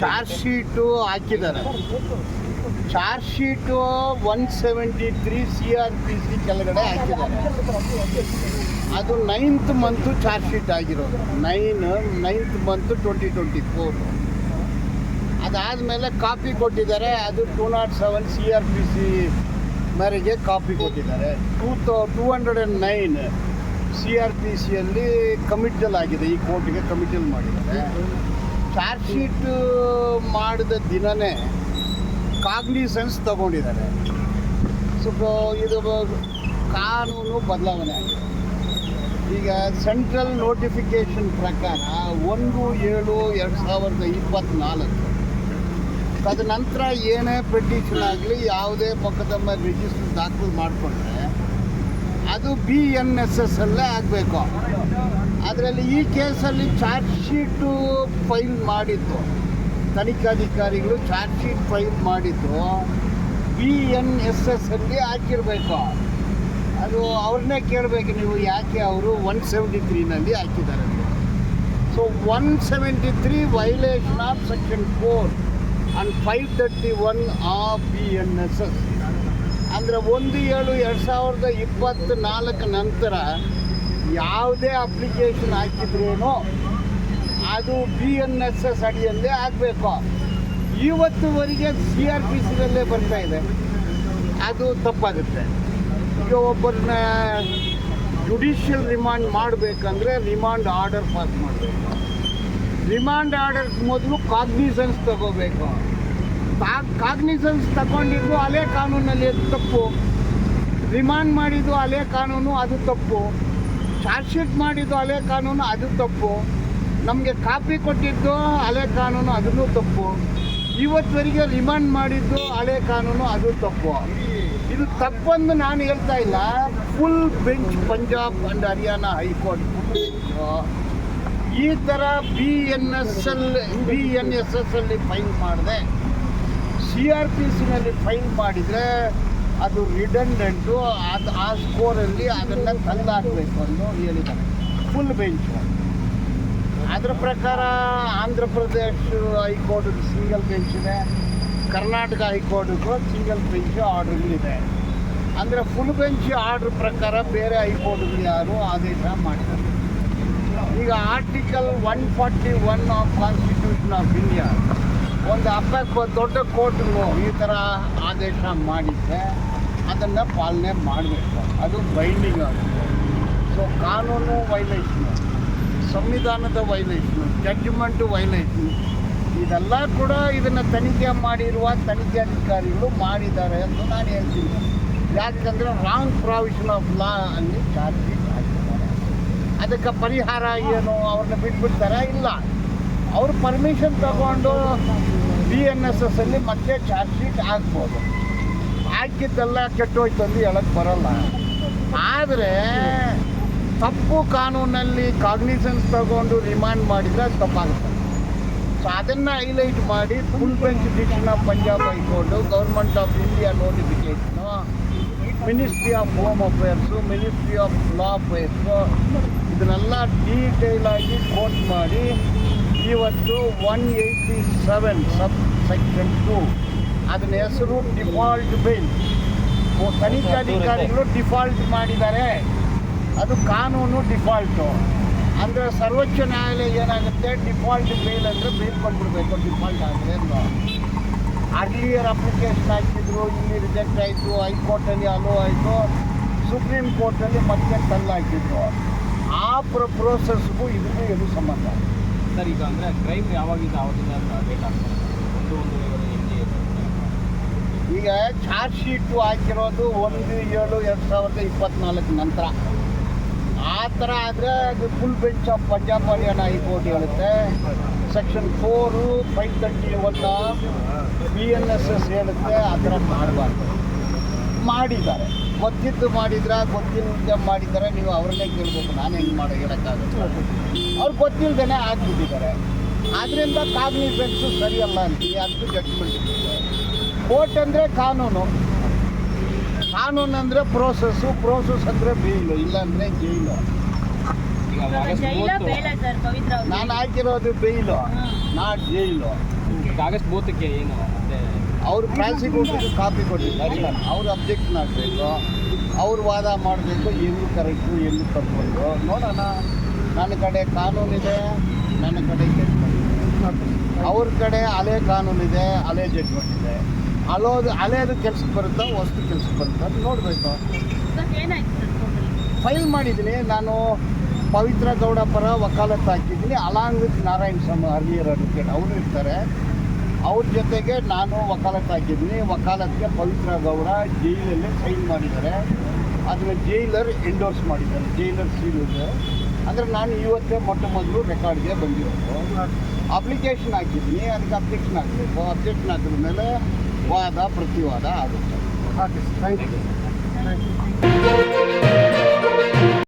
Charge sheet ಹಾಕಿದ್ದಾರೆ. Charge sheet one seventy three C R P C ಕೆಳಗಡೆ ಹಾಕಿದ್ದಾರೆ. ಅದು ನೈನ್ತ್ ಮಂತು ಚಾರ್ಜ್ ಶೀಟ್ ಆಗಿರೋದು. Nine, ninth month twenty twenty four. ಅದಾದಮೇಲೆ copy ಕೊಟ್ಟಿದ್ದಾರೆ. ಅದು two nought seven C R P C ಮೇರೆಗೆ copy ಕೊಟ್ಟಿದ್ದಾರೆ. Two thou, two hundred and nine C R P ಸಿಯಲ್ಲಿ ಕಮಿಟಲ್ ಆಗಿದೆ. ಈ ಕೋರ್ಟಿಗೆ ಕಮಿಟಲ್ ಮಾಡಿದ್ದಾರೆ. ಚಾರ್ಜ್ ಶೀಟ್ ಮಾಡಿದ ದಿನವೇ ಕಾಗ್ನಿಸೆನ್ಸ್ ತಗೊಂಡಿದ್ದಾರೆ. ಸೊ ಇದು ಕಾನೂನು ಬದಲಾವಣೆ ಆಗಿದೆ. ಈಗ ಸೆಂಟ್ರಲ್ ನೋಟಿಫಿಕೇಶನ್ ಪ್ರಕಾರ ಒಂದು ಏಳು ಎರಡು ಸಾವಿರದ ಇಪ್ಪತ್ತ್ನಾಲ್ಕು ತದನಂತರ ಏನೇ ಪೆಟಿಷನ್ ಆಗಲಿ, ಯಾವುದೇ ಮೊಕದ್ದಮೆ ರಿಜಿಸ್ಟರ್ ದಾಖಲು ಮಾಡಿಕೊಂಡ್ರೆ ಅದು ಬಿ ಎನ್ ಎಸ್ ಎಸ್ ಅಲ್ಲೇ ಆಗಬೇಕು. ಅದರಲ್ಲಿ ಈ ಕೇಸಲ್ಲಿ ಚಾರ್ಜ್ ಶೀಟು ಫೈಲ್ ಮಾಡಿದ್ದು. ತನಿಖಾಧಿಕಾರಿಗಳು ಚಾರ್ಜ್ ಶೀಟ್ ಫೈಲ್ ಮಾಡಿದ್ದು ಬಿ ಎನ್ ಎಸ್ ಎಸ್ ಅಲ್ಲಿ ಹಾಕಿರಬೇಕು. ಅದು ಅವ್ರನ್ನೇ ಕೇಳಬೇಕು ನೀವು ಯಾಕೆ ಅವರು ಒನ್ ಸೆವೆಂಟಿ ತ್ರೀನಲ್ಲಿ ಹಾಕಿದ್ದಾರೆ so one seventy three violation of section four and five thirty one of B N S S ಅಂದರೆ ಒಂದು ಏಳು ಎರಡು ಸಾವಿರದ ಇಪ್ಪತ್ತ್ನಾಲ್ಕು ನಂತರ ಯಾವುದೇ ಅಪ್ಲಿಕೇಶನ್ ಹಾಕಿದ್ರೂ ಅದು ಬಿ ಎನ್ ಎಸ್ ಎಸ್ ಅಡಿಯಲ್ಲೇ ಆಗಬೇಕು. ಇವತ್ತುವರೆಗೆ ಸಿ ಆರ್ ಪಿ ಸಿಯಲ್ಲೇ ಬರ್ತಾ ಇದೆ. ಅದು ತಪ್ಪಾಗುತ್ತೆ. ಈಗ ಒಬ್ಬರನ್ನ ಜುಡಿಷಿಯಲ್ ರಿಮಾಂಡ್ ಮಾಡಬೇಕಂದ್ರೆ ರಿಮಾಂಡ್ ಆರ್ಡರ್ ಪಾಸ್ ಮಾಡಬೇಕು. ರಿಮಾಂಡ್ ಆರ್ಡರ್ ಮೊದಲು ಕಾಗ್ನಿಸನ್ಸ್ ತಗೋಬೇಕು. ಕಾಗ್ನಿಸೆನ್ಸ್ ತಗೊಂಡಿದ್ದು ಅಲೆ ಕಾನೂನಲ್ಲಿ ಅದು ತಪ್ಪು. ರಿಮಾಂಡ್ ಮಾಡಿದ್ದು ಅಲೆ ಕಾನೂನು, ಅದು ತಪ್ಪು. ಚಾರ್ಜ್ ಶೀಟ್ ಮಾಡಿದ್ದು ಅಲೆ ಕಾನೂನು, ಅದು ತಪ್ಪು. ನಮಗೆ ಕಾಪಿ ಕೊಟ್ಟಿದ್ದು ಅಲೆ ಕಾನೂನು, ಅದನ್ನು ತಪ್ಪು. ಇವತ್ತುವರೆಗೆ ರಿಮಾಂಡ್ ಮಾಡಿದ್ದು ಹಳೆ ಕಾನೂನು, ಅದು ತಪ್ಪು. ಇದು ತಪ್ಪಂದು ನಾನು ಹೇಳ್ತಾ ಇಲ್ಲ. Full bench Punjab and Haryana high court ಈ ಥರ B N S L B N S S ಅಲ್ಲಿ ಫೈಲ್ ಮಾಡಿದೆ. ಸಿ ಆರ್ ಪಿ ಸಿನಲ್ಲಿ ಫೈನ್ ಮಾಡಿದರೆ ಅದು ರಿಡಂಡೆಂಟು, ಅದು ಆ ಸ್ಕೋರಲ್ಲಿ ಅದನ್ನ ತಂದಾಕ್ಬೇಕು ಅಂತ ಹೇಳಿದ್ದಾರೆ. ಫುಲ್ ಬೆಂಚ್ ಅದರ ಪ್ರಕಾರ Andhra Pradesh high court single bench ಇದೆ. ಕರ್ನಾಟಕ ಹೈಕೋರ್ಟ್ಗೂ ಸಿಂಗಲ್ ಬೆಂಚ್ ಆರ್ಡರ್ಗಳಿದೆ. ಅಂದರೆ ಫುಲ್ ಬೆಂಚ್ ಆರ್ಡ್ರ್ ಪ್ರಕಾರ ಬೇರೆ ಹೈಕೋರ್ಟ್ಗಳು ಯಾರು ಆದೇಶ ಮಾಡಿದ್ದಾರೆ ಈಗ article one forty one of constitution of India ಒಂದು ಹಬ್ಬಕ್ಕೆ ದೊಡ್ಡ ಕೋರ್ಟ್ಗಳು ಈ ಥರ ಆದೇಶ ಮಾಡಿದ್ದೆ ಅದನ್ನು ಪಾಲನೆ ಮಾಡಬೇಕು. ಅದು ಬೈಂಡಿಂಗ್ ಆಗುತ್ತೆ ಸೊ ಕಾನೂನು ವೈಲೇಷನು ಸಂವಿಧಾನದ ವೈಲೇಷನು ಜಡ್ಜ್ಮೆಂಟು ವೈಲೇಷನು ಇದೆಲ್ಲ ಕೂಡ ಇದನ್ನು ತನಿಖೆ ಮಾಡಿರುವ ತನಿಖಾಧಿಕಾರಿಗಳು ಮಾಡಿದ್ದಾರೆ ಅಂತ ನಾನು ಹೇಳ್ತೀನಿ. ಯಾಕಂದರೆ ರಾಂಗ್ ಪ್ರಾವಿಷನ್ ಆಫ್ ಲಾ ಅಲ್ಲಿ ಚಾರ್ಜ್ ಹಾಕಿದ್ದಾರೆ. ಅದಕ್ಕೆ ಪರಿಹಾರ ಏನು ಅವ್ರನ್ನ ಬಿಟ್ಬಿಡ್ತಾರಾ ಇಲ್ಲ? ಅವ್ರು ಪರ್ಮಿಷನ್ ತಗೊಂಡು ಬಿ ಎನ್ ಎಸ್ ಎಸ್ ಅಲ್ಲಿ ಮತ್ತೆ ಚಾರ್ಜ್ ಶೀಟ್ ಹಾಕ್ಬೋದು. ಹಾಕಿದ್ದೆಲ್ಲ ಕೆಟ್ಟೋಯ್ತು ಅಂದು ಹೇಳಕ್ಕೆ ಬರಲ್ಲ. ಆದರೆ ತಪ್ಪು ಕಾನೂನಲ್ಲಿ ಕಾಗ್ನಿಸೆನ್ಸ್ ತಗೊಂಡು ರಿಮಾಂಡ್ ಮಾಡಿದರೆ ಅದು ತಪ್ಪಾಗುತ್ತೆ. ಸೊ ಅದನ್ನು ಹೈಲೈಟ್ ಮಾಡಿ full bench decision of Punjab high court government of India notification ministry of home affairs ministry of law affairs ಇದನ್ನೆಲ್ಲ ಡೀಟೇಲ್ ಆಗಿ ಕೋಟ್ ಮಾಡಿ ಇವತ್ತು one eighty seven sub section two ಅದನ್ನ ಹೆಸರು ಡಿಫಾಲ್ಟ್ ಬಿಲ್ ತನಿಖಾಧಿಕಾರಿಗಳು default ಮಾಡಿದ್ದಾರೆ. ಅದು ಕಾನೂನು ಡಿಫಾಲ್ಟು ಅಂದರೆ ಸರ್ವೋಚ್ಚ ನ್ಯಾಯಾಲಯ ಏನಾಗುತ್ತೆ? ಡಿಫಾಲ್ಟ್ ಬೇಲ್ ಅಂದರೆ ಬೇಲ್ ಕೊಟ್ಬಿಡ್ಬೇಕು ಡಿಫಾಲ್ಟ್ ಆದರೆ ಅರ್ಲಿಯರ್ ಅಪ್ಲಿಕೇಶನ್ ಹಾಕಿದ್ರು, ಇಲ್ಲಿ ರಿಜೆಕ್ಟ್ ಆಯಿತು, ಹೈಕೋರ್ಟಲ್ಲಿ ಅಲೋ ಆಯಿತು, ಸುಪ್ರೀಂ ಕೋರ್ಟಲ್ಲಿ ಮತ್ತೆ ತಲ್ಲಾಕಿದ್ರು ಆ ಪ್ರೋಸೆಸ್ಗೂ ಇದಕ್ಕೂ ಏನು ಸಂಬಂಧ ಸರ್ ಈಗ ಅಂದರೆ ಕ್ರೈಮ್ ಯಾವಾಗಿಂದ ಆವತ್ತಿಂದ ಡೇಟ್ ಆಗ್ತದೆ ಒಂದು ಒಂದು ಈಗ ಚಾರ್ಜ್ ಶೀಟು ಹಾಕಿರೋದು ಒಂದು ಏಳು ಎರಡು ಸಾವಿರದ ಇಪ್ಪತ್ನಾಲ್ಕು ನಂತರ. ಆ ಥರ ಆದರೆ ಅದು full bench of Punjab Haryana high court ಹೇಳುತ್ತೆ. Section four five thirty one B N S S ಹೇಳುತ್ತೆ. ಆ ಥರ ಮಾಡಬಾರ್ದು. ಮಾಡಿದ್ದಾರೆ. ಗೊತ್ತಿದ್ದು ಮಾಡಿದ್ರ ಗೊತ್ತಿಲ್ಲದೆ ಮಾಡಿದ್ದಾರೆ ನೀವು ಅವ್ರನ್ನೇ ಕೇಳಬೇಕು. ನಾನು ಹೆಂಗೆ ಮಾಡೋ ಹೇಳೋಕ್ಕಾಗುತ್ತೆ ಅವ್ರು ಗೊತ್ತಿಲ್ಲದೇ ಆಗ್ಬಿಟ್ಟಿದ್ದಾರೆ ಆದ್ದರಿಂದ ಕಾಗ್ನಿಸೆನ್ಸು ಸರಿಯಲ್ಲ ಅಂತೀವಿ ಅದು ಜಡ್ಜ್ಮೆಂಟ್ ಕೋರ್ಟ್ ಅಂದರೆ ಕಾನೂನು. ಕಾನೂನು ಅಂದರೆ ಪ್ರೋಸೆಸ್ಸು ಪ್ರೋಸೆಸ್ ಅಂದರೆ ಬೇಯಿಲು ಇಲ್ಲಾಂದರೆ ಜೈಲು ಈಗ ಇವಾಗ ಆಗಸ್ಟ್ ಜೈಲ ನಾನು ಹಾಕಿರೋದು ಬೇಯಿಲು ಹ್ಮ್. ನಾಟ್ ಜೈಲು ಈಗ ಆಗಸ್ಟ್ ಮೂವತ್ತಕ್ಕೆ ಏನು? ಅವ್ರು ಪ್ರಾಸಿಕ್ಯೂಟರ್ ಕಾಪಿ ಕೊಟ್ಟಿದ್ದಾರೆ. ಅವ್ರ ಅಬ್ಜೆಕ್ಷನ್ ಆಗಬೇಕು ಅವ್ರು ವಾದ ಮಾಡಬೇಕು ಎಲ್ಲಿ ಕರೆಕ್ಟು ಎಲ್ಲಿ ತಪ್ಪು. ನೋಡೋಣ. ನನ್ನ ಕಡೆ ಕಾನೂನಿದೆ ನನ್ನ ಕಡೆ ಜಡ್ಜ್ಮೆಂಟ್ ಇದೆ. ಅವ್ರ ಕಡೆ ಹಳೆ ಕಾನೂನಿದೆ ಹಳೆ ಜಡ್ಜ್ಮೆಂಟ್ ಇದೆ. ಅಲೋದು ಹಳೆಯದು ಕೆಲ್ಸಕ್ಕೆ ಬರುತ್ತಾ ವಸ್ತು ಕೆಲ್ಸಕ್ಕೆ ಬರುತ್ತಾ ಅಂತ ನೋಡಬೇಕು. ಫೈಲ್ ಮಾಡಿದ್ದೀನಿ. ನಾನು ಪವಿತ್ರ ಗೌಡ ಪರ ವಕಾಲತ್ತು ಹಾಕಿದ್ದೀನಿ. ಅಲಾಂಗ್ ವಿತ್ ನಾರಾಯಣ ಸ್ವಾಮಿ ಹರಿಯರ್ ಅಡ್ವೊಕೇಟ್ ಅವರು ಇರ್ತಾರೆ. ಅವ್ರ ಜೊತೆಗೆ ನಾನು ವಕಾಲತ್ ಹಾಕಿದ್ದೀನಿ ವಕಾಲತ್ಗೆ ಪವಿತ್ರ ಗೌಡ ಜೈಲಲ್ಲಿ ಸೈನ್ ಮಾಡಿದ್ದಾರೆ. ಅದನ್ನು ಜೈಲರ್ ಎಂಡೋರ್ಸ್ ಮಾಡಿದ್ದಾರೆ. ಜೈಲರ್ ಸೀಲ್ ಇದೆ ಅಂದರೆ ನಾನು ಇವತ್ತೇ ಮೊಟ್ಟ ಮೊದಲು ರೆಕಾರ್ಡ್ಗೆ ಬಂದಿರೋದು. ಅಪ್ಲಿಕೇಶನ್ ಹಾಕಿದ್ದೀನಿ. ಅದಕ್ಕೆ ಅಬ್ಜೆಕ್ಷನ್ ಹಾಕಬೇಕು. ಅಬ್ಜೆಕ್ಷನ್ ಹಾಕಿದ ಮೇಲೆ ವಾದ ಪ್ರತಿವಾದ ಆಗುತ್ತೆ. Thank you thank you